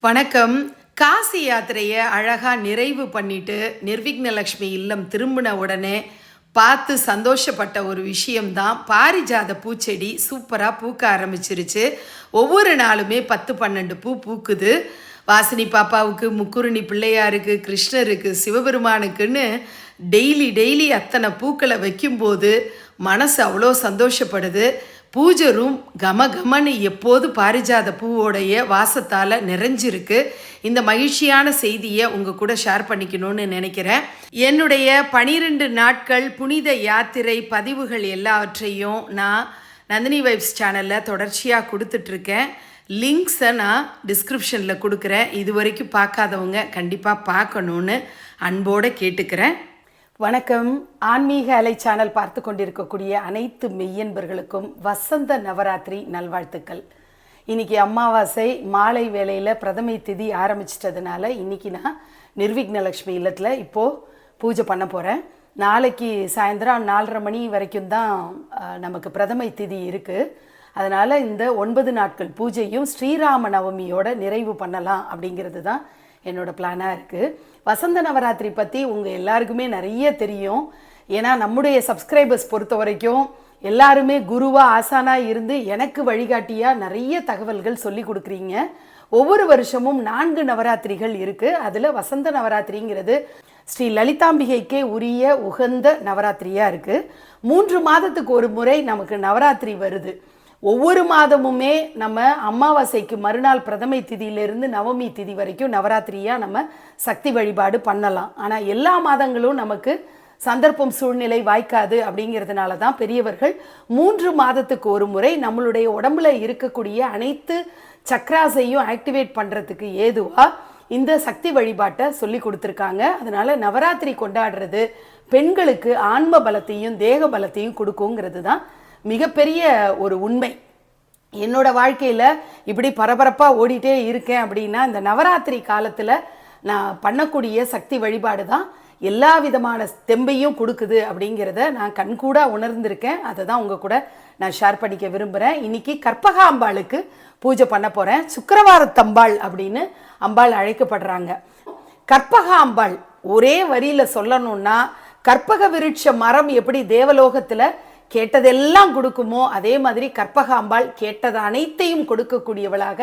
வணக்கம். காசி யாத்திரையை அழகாக நிறைவு பண்ணிட்டு நிர்விக்னலக்ஷ்மி இல்லம் திரும்பின உடனே பார்த்து சந்தோஷப்பட்ட ஒரு விஷயம்தான். பாரிஜாத பூச்செடி சூப்பராக பூக்க ஆரம்பிச்சிருச்சு. ஒவ்வொரு நாளுமே பத்து பன்னெண்டு பூ பூக்குது. வாசினி பாப்பாவுக்கு முக்குருணி பிள்ளையாருக்கு கிருஷ்ணருக்கு சிவபெருமானுக்குன்னு டெய்லி டெய்லி அத்தனை பூக்களை வைக்கும்போது மனசு அவ்வளோ சந்தோஷப்படுது. பூஜை ரூம் எப்போது பாரிஜாத பூவோடைய வாசத்தால் நிறைஞ்சிருக்கு. இந்த மகிழ்ச்சியான செய்தியை உங்கள் கூட ஷேர் பண்ணிக்கணும்னு நினைக்கிறேன். என்னுடைய பனிரெண்டு நாட்கள் புனித யாத்திரை பதிவுகள் எல்லாவற்றையும் நான் நந்தினி வைப்ஸ் சேனலில் தொடர்ச்சியாக கொடுத்துட்ருக்கேன். லிங்க்ஸை நான் டிஸ்கிரிப்ஷனில் கொடுக்குறேன். இது வரைக்கும் பார்க்காதவங்க கண்டிப்பாக பார்க்கணுன்னு அன்போடு கேட்டுக்கிறேன். வணக்கம். ஆன்மீக அலை சேனல் பார்த்து கொண்டிருக்கக்கூடிய அனைத்து மெய்யன்பர்களுக்கும் வசந்த நவராத்திரி நல்வாழ்த்துக்கள். இன்னைக்கு அமாவாசை மாலை வேளையில் பிரதமை திதி ஆரம்பிச்சிட்டதுனால இன்னைக்கு நான் நிர்விக்னலக்ஷ்மி இல்லத்தில் இப்போது பூஜை பண்ண போகிறேன் நாளைக்கு சாயந்தரம் நாலரை மணி வரைக்கும் தான் நமக்கு பிரதமை திதி இருக்குது அதனால் இந்த ஒன்பது நாட்கள் பூஜையும் ஸ்ரீராம நவமியோட நிறைவு பண்ணலாம் அப்படிங்கிறது தான் என்னோட பிளானாக இருக்குது வசந்த நவராத்திரி பற்றி உங்கள் எல்லாருக்குமே நிறைய தெரியும். ஏன்னா நம்முடைய சப்ஸ்கிரைபர்ஸ் பொறுத்த வரைக்கும் எல்லாருமே குருவாக ஆசானாக இருந்து எனக்கு வழிகாட்டியாக நிறைய தகவல்கள் சொல்லி கொடுக்குறீங்க. ஒவ்வொரு வருஷமும் நான்கு நவராத்திரிகள் இருக்குது அதில் வசந்த நவராத்திரிங்கிறது ஸ்ரீ லலிதாம்பிகைக்கே உரிய உகந்த நவராத்திரியாக இருக்குது மூன்று மாதத்துக்கு ஒரு முறை நமக்கு நவராத்திரி வருது. ஒவ்வொரு மாதமுமே நம்ம அமாவாசைக்கு மறுநாள் பிரதமை திதியிலிருந்து நவமி திதி வரைக்கும் நவராத்திரியாக நம்ம சக்தி வழிபாடு பண்ணலாம். ஆனால் எல்லா மாதங்களும் நமக்கு சந்தர்ப்பம் சூழ்நிலை வாய்க்காது அப்படிங்கிறதுனால தான் பெரியவர்கள் மூன்று மாதத்துக்கு ஒரு முறை நம்மளுடைய உடம்புல இருக்கக்கூடிய அனைத்து சக்ராஸையும் ஆக்டிவேட் பண்ணுறதுக்கு ஏதுவாக இந்த சக்தி வழிபாட்டை சொல்லி கொடுத்துருக்காங்க. அதனால் நவராத்திரி கொண்டாடுறது பெண்களுக்கு ஆன்ம பலத்தையும் தேக பலத்தையும் கொடுக்குங்கிறது தான் மிகப்பெரிய ஒரு உண்மை. என்னோட வாழ்க்கையில் இப்படி பரபரப்பாக ஓடிட்டே இருக்கேன் அப்படின்னா இந்த நவராத்திரி காலத்தில் நான் பண்ணக்கூடிய சக்தி வழிபாடு தான் எல்லா விதமான தெம்பையும் கொடுக்குது அப்படிங்கிறத நான் கண்கூடாக உணர்ந்திருக்கேன். அதை தான் உங்கள் கூட நான் ஷேர் பண்ணிக்க விரும்புகிறேன் இன்னைக்கு கற்பக அம்பாளுக்கு பூஜை பண்ண போகிறேன் சுக்கரவாரத்தம்பாள் அப்படின்னு அம்பாள் அழைக்கப்படுறாங்க. கற்பக அம்பாள் ஒரே வரியில் சொல்லணும்னா கற்பக விருட்ச மரம் எப்படி தேவலோகத்தில் கேட்டதெல்லாம் கொடுக்குமோ அதே மாதிரி கற்பக அம்பாள் கேட்டது அனைத்தையும் கொடுக்கக்கூடியவளாக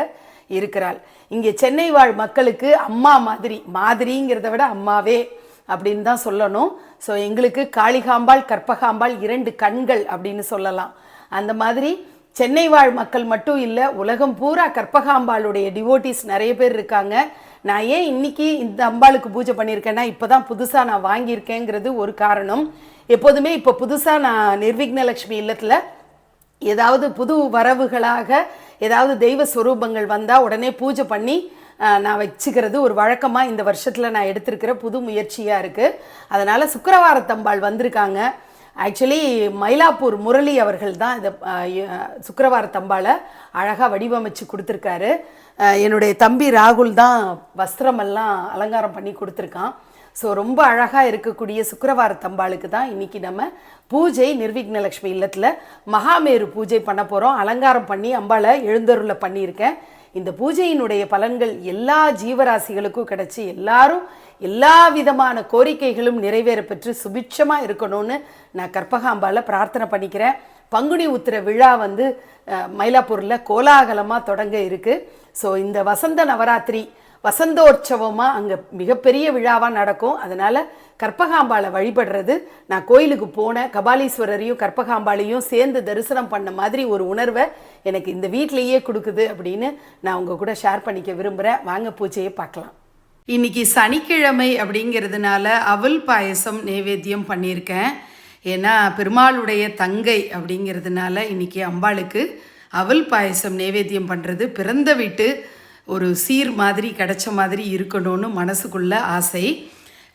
இருக்கிறாள். இங்கே சென்னை வாழ் மக்களுக்கு அம்மா மாதிரி மாதிரிங்கிறத விட அம்மாவே அப்படின்னு தான் சொல்லணும். ஸோ எங்களுக்கு காளிகாம்பாள் கற்பகாம்பாள் இரண்டு கண்கள் அப்படின்னு சொல்லலாம். அந்த மாதிரி சென்னை வாழ் மக்கள் மட்டும் இல்லை உலகம் பூரா கற்பகாம்பாளுடைய டிவோட்டிஸ் நிறைய பேர் இருக்காங்க. நான் ஏன் இன்னைக்கு இந்த அம்பாளுக்கு பூஜை பண்ணியிருக்கேன்னா இப்போ தான் புதுசாக நான் வாங்கியிருக்கேங்கிறது ஒரு காரணம். எப்போதுமே இப்போ புதுசாக நான் நிர்விக்னலக்ஷ்மி இல்லத்தில் ஏதாவது புது வரவுகளாக ஏதாவது தெய்வ ஸ்வரூபங்கள் வந்தால் உடனே பூஜை பண்ணி நான் வச்சுக்கிறது ஒரு வழக்கமாக இந்த வருஷத்தில் நான் எடுத்திருக்கிற புது முயற்சியாக இருக்குது அதனால் சுக்கரவாரத்தம்பாள் வந்திருக்காங்க. ஆக்சுவலி மயிலாப்பூர் முரளி அவர்கள் தான் இந்த சுக்கரவார சுக்கிரவாரத்தம்பாளை அழகாக வடிவமைச்சு கொடுத்துருக்காரு. என்னுடைய தம்பி ராகுல் தான் வஸ்திரமெல்லாம் அலங்காரம் பண்ணி கொடுத்துருக்கான். ஸோ ரொம்ப அழகாக இருக்கக்கூடிய சுக்கரவார தம்பாளுக்கு தான் இன்னைக்கு நம்ம பூஜை நிர்விக்னலக்ஷ்மி இல்லத்தில் மகாமேரு பூஜை பண்ண போகிறோம் அலங்காரம் பண்ணி அம்பாளை எழுந்தருளை பண்ணியிருக்கேன். இந்த பூஜையினுடைய பலன்கள் எல்லா ஜீவராசிகளுக்கும் கிடச்சி எல்லாரும் எல்லா விதமான கோரிக்கைகளும் நிறைவேற பெற்று சுபிட்சமாக இருக்கணும்னு நான் கற்பகாம்பால பிரார்த்தனை பண்ணிக்கிறேன். பங்குனி உத்திர விழா வந்து மயிலாப்பூரில் கோலாகலமாக தொடங்க இருக்குது ஸோ இந்த வசந்த நவராத்திரி வசந்தோற்சவமாக அங்கே மிகப்பெரிய விழாவாக நடக்கும். அதனால் கற்பகாம்பாளை வழிபடுறது. நான் கோயிலுக்கு போன கபாலீஸ்வரரையும் கற்பகாம்பாளையும் சேர்ந்து தரிசனம் பண்ண மாதிரி ஒரு உணர்வை எனக்கு இந்த வீட்டிலையே கொடுக்குது அப்படின்னு நான் உங்கள் கூட ஷேர் பண்ணிக்க விரும்புகிறேன் வாங்க பூஜையை பார்க்கலாம். இன்னைக்கு சனிக்கிழமை அப்படிங்கிறதுனால அவல் பாயசம் நைவேத்தியம் பண்ணியிருக்கேன். ஏன்னா பெருமாளுடைய தங்கை அப்படிங்கிறதுனால இன்னைக்கு அம்பாளுக்கு அவல் பாயசம் நைவேத்தியம் பண்ணுறது பிறந்த வீட்டு ஒரு சீர் மாதிரி கிடைச்ச மாதிரி இருக்கணும்னு மனசுக்குள்ள ஆசை.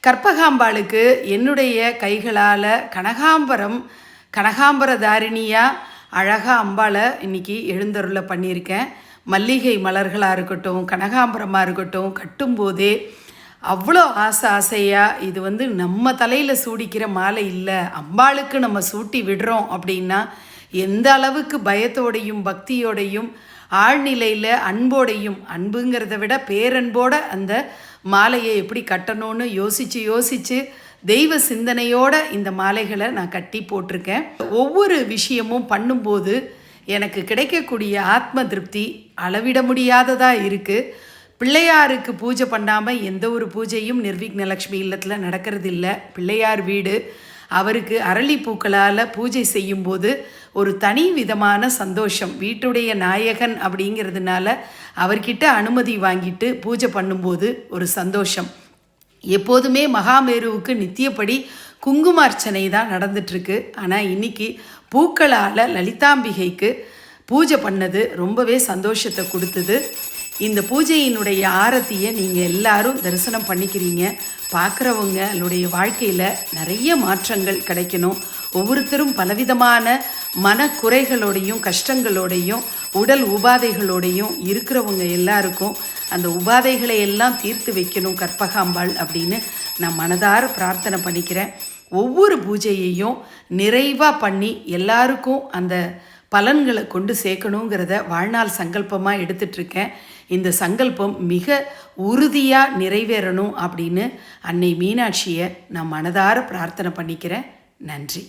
கற்பகாம்பாளுக்கு என்னுடைய கைகளால் கனகாம்பரம் கனகாம்பர தாரிணியாக அழகாக அம்பாளை இன்னைக்கு எழுந்தருளை பண்ணியிருக்கேன். மல்லிகை மலர்களாக இருக்கட்டும் கனகாம்பரமாக இருக்கட்டும் கட்டும்போதே அவ்வளோ ஆசை ஆசையாக இது வந்து நம்ம தலையில் சூடிக்கிற மாலை இல்லை அம்பாளுக்கு நம்ம சூட்டி விடுறோம் அப்படின்னா எந்த அளவுக்கு பயத்தோடையும் பக்தியோடையும் ஆழ்நிலையில் அன்போடையும் அன்புங்கிறத விட பேரன்போட அந்த மாலையை எப்படி கட்டணும்னு யோசித்து யோசித்து தெய்வ சிந்தனையோட இந்த மாலைகளை நான் கட்டி போட்டிருக்கேன். ஒவ்வொரு விஷயமும் பண்ணும்போது எனக்கு கிடைக்கக்கூடிய ஆத்ம திருப்தி அளவிட முடியாததாக இருக்குது பிள்ளையாருக்கு பூஜை பண்ணாமல் எந்த ஒரு பூஜையும் நிர்விக்னலக்ஷ்மி இல்லத்தில் நடக்கிறது இல்லை பிள்ளையார் வீடு அவருக்கு அரளி பூக்களால் பூஜை செய்யும்போது ஒரு தனி விதமான சந்தோஷம். வீட்டுடைய நாயகன் அப்படிங்கிறதுனால அவர்கிட்ட அனுமதி வாங்கிட்டு பூஜை பண்ணும்போது ஒரு சந்தோஷம். எப்போதுமே மகாமேருவுக்கு நித்தியப்படி குங்குமார்ச்சனை தான் நடந்துட்டுருக்கு ஆனால் இன்னைக்கு பூக்களால் லலிதாம்பிகைக்கு பூஜை பண்ணது ரொம்பவே சந்தோஷத்தை கொடுத்தது. இந்த பூஜையினுடைய ஆரத்தியை நீங்கள் எல்லாரும் தரிசனம் பண்ணிக்கிறீங்க. பார்க்குறவங்களுடைய வாழ்க்கையில் நிறைய மாற்றங்கள் கிடைக்கணும். ஒவ்வொருத்தரும் பலவிதமான மனக்குறைகளோடையும் கஷ்டங்களோடையும் உடல் உபாதைகளோடையும் இருக்கிறவங்க எல்லாருக்கும் அந்த உபாதைகளை எல்லாம் தீர்த்து வைக்கணும் கற்பகாம்பாள் அப்படின்னு நான் மனதார பிரார்த்தனை பண்ணிக்கிறேன். ஒவ்வொரு பூஜையையும் நிறைவாக பண்ணி எல்லாருக்கும் அந்த பலன்களை கொண்டு சேர்க்கணுங்கிறத வாழ்நாள் சங்கல்பமாக எடுத்துட்ருக்கேன். இந்த சங்கல்பம் மிக உறுதியாக நிறைவேறணும் அப்படின்னு அன்னை மீனாட்சியை நான் மனதார பிரார்த்தனை பண்ணிக்கிறேன். நன்றி.